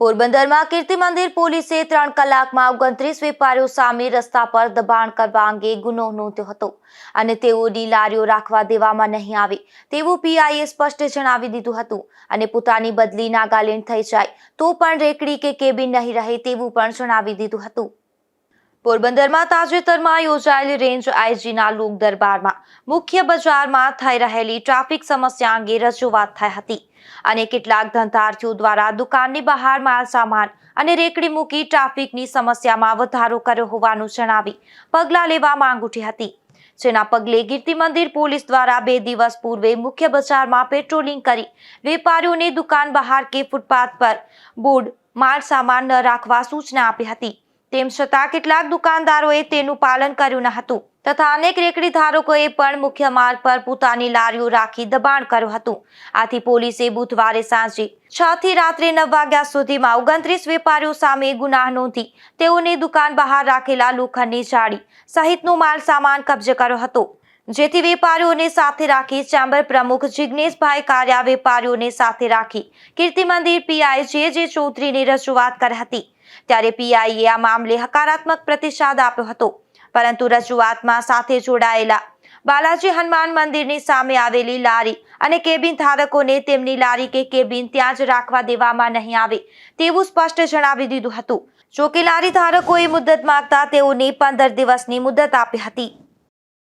પોરબંદરમાં કીર્તિ મંદિર પોલીસે ત્રણ કલાકમાં ઓગણત્રીસ વેપારીઓ સામે રસ્તા પર દબાણ કરવા અંગે ગુનો નોંધ્યો હતો અને તેઓની લારીઓ રાખવા દેવામાં નહીં આવે તેવું પીઆઈએ સ્પષ્ટ જણાવી દીધું હતું અને પોતાની બદલી નાગાલેન્ડ થઈ જાય તો પણ રેકડી કે કેબિન નહીં રહે તેવું પણ જણાવી દીધું હતું. પોરબંદરમાં તાજેતરમાં યોજાયેલી રેન્જ આઈજીના લોક દરબારમાં મુખ્ય બજારમાં થઈ રહેલી ટ્રાફિક સમસ્યા અંગે રજૂઆત થઈ હતી અને કેટલાક ધંધાર્થીઓ દ્વારા દુકાનની બહાર માલ સામાન અને રેકડી મૂકી ટ્રાફિકની સમસ્યામાં વધારો કર્યો હોવાનું જણાવી પગલાં લેવા માંગ ઉઠી હતી. જેના પગલે કીર્તિ મંદિર પોલીસ દ્વારા બે દિવસ પૂર્વે મુખ્ય બજારમાં પેટ્રોલિંગ કરી વેપારીઓને દુકાન બહાર કે ફૂટપાથ પર બોર્ડ માલ સામાન ન રાખવા સૂચના આપી હતી. તેમ છતાં કેટલાક દુકાનદારોએ તેનું પાલન કર્યું ન હતું તથા અનેક રેકડી ધારકોએ પણ મુખ્ય માર્ગ પર પોતાની લારીઓ રાખી દબાણ કર્યું હતું. આથી પોલીસે બુધવારે સાંજે છ થી રાત્રે નવ વાગ્યા સુધીમાં ઓગણત્રીસ વેપારીઓ સામે ગુનાહ નોંધી તેઓની દુકાન બહાર રાખેલા લોખંડની જાળી સહિતનો માલ સામાન કબજે કર્યો હતો. જેથી વેપારીઓને સાથે રાખી ચેમ્બર પ્રમુખ જિગ્નેશભાઈ કારિયા વેપારીઓને સાથે રાખી કીર્તિ મંદિર પીઆઈ જે જે ચૌધરીને રજૂઆત કરી હતી. ત્યારે પીઆઈએ આ મામલે હકારાત્મક પ્રતિસાદ આપ્યો હતો. પરંતુ રજૂઆતમાં સાથે જોડાયેલા બાલાજી હનુમાન મંદિરની સામે આવેલી લારી અને કેબિન ધારકોને તેમની લારી કે કેબિન ત્યાં જ રાખવા દેવામાં નહીં આવે તેવું સ્પષ્ટ જણાવી દીધું હતું. જોકે લારી ધારકોએ મુદત માંગતા તેઓને પંદર દિવસની મુદત આપી હતી.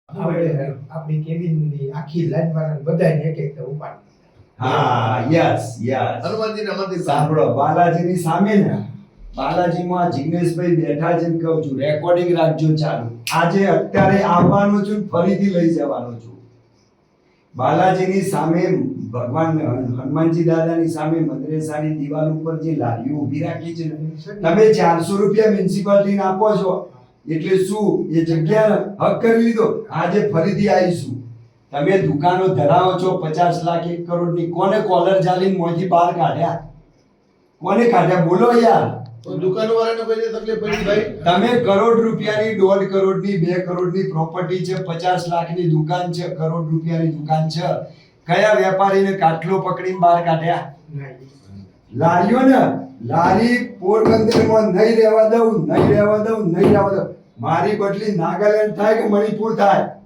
આપણી કેબિનની આખી લાઈન બધાને એક એક ઉપાડી હા યસ યસ. હનુમાનજીના મંદિર સાંભળો બાલાજીની સામે ને બાલાજીમાં જિગ્નેશભાઈ બેઠા છે કહું છું રેકોર્ડિંગ રાખજો ચાલુ. આજે અત્યારે આવવાનો છું ફરીથી લઈ જવાનો છું. બાલાજીની સામે ભગવાન હનુમાનજી દાદાની સામે મદ્રેસાની દિવાલ ઉપર જે લારીઓ ઊભી રાખી છે તમે ચારસો રૂપિયા મ્યુનિસિપાલિટીને આપો છો. એટલે શું? એ જગ્યા હક કરી લીધો? આજે ફરીથી આવીશું. તમે દુકાનો ધરાવો છો પચાસ લાખ, એક કરોડની, કોને કોલર ચાલીને મોંથી બહાર કાઢ્યા? કોને કાઢ્યા? બોલો યાર. તમે કરોડ રૂપિયાની, દોઢ કરોડની, બે કરોડની પ્રોપર્ટી છે, પચાસ લાખની દુકાન છે, કરોડ રૂપિયાની દુકાન છે. કયા વેપારીને કાટલો પકડીને બહાર કાઢ્યા? લારીઓ ને લારી પોરબંદરમાં નહીં રહેવા દઉં, નહીં રહેવા દઉં, નહીં રહેવા દઉં. મારી બદલી નાગાલેન્ડ થાય કે મણિપુર થાય?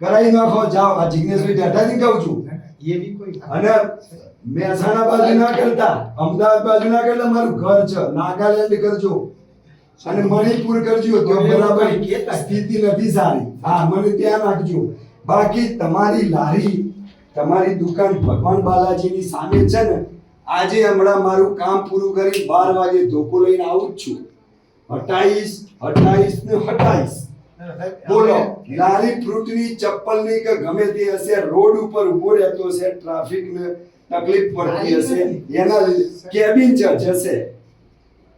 કરાવી નાખો જાઓ. આ જિજ્ઞેશભાઈ બેઠાથી કહું છું. અને મહેસાણા બાજુ ના કરતા અમદાવાદ બાજુ ના કરતા મારું ઘર છે. નાગાલેન્ડ કરજો. અને મણિપુર કરજો. તો બરાબર સ્થિતિ નથી સારી. હા મને ત્યાં રાખજો. બાકી તમારી લારી તમારી દુકાન ભગવાન બાલાજીની સામે છે ને આજે હમણાં મારું કામ પૂરું કરી બાર વાગે ધોકો લઈને આવું જ છું. અઠાવીસ અઠાવીસ ને હટાઈશ બોલો. લારી ફ્રૂટની ચપ્પલની કે ગમે તે હશે રોડ ઉપર ઊભો રહેતો હશે ટ્રાફિક ને તકલીફ પડતી હશે એના કેબિન ચાર્જ જશે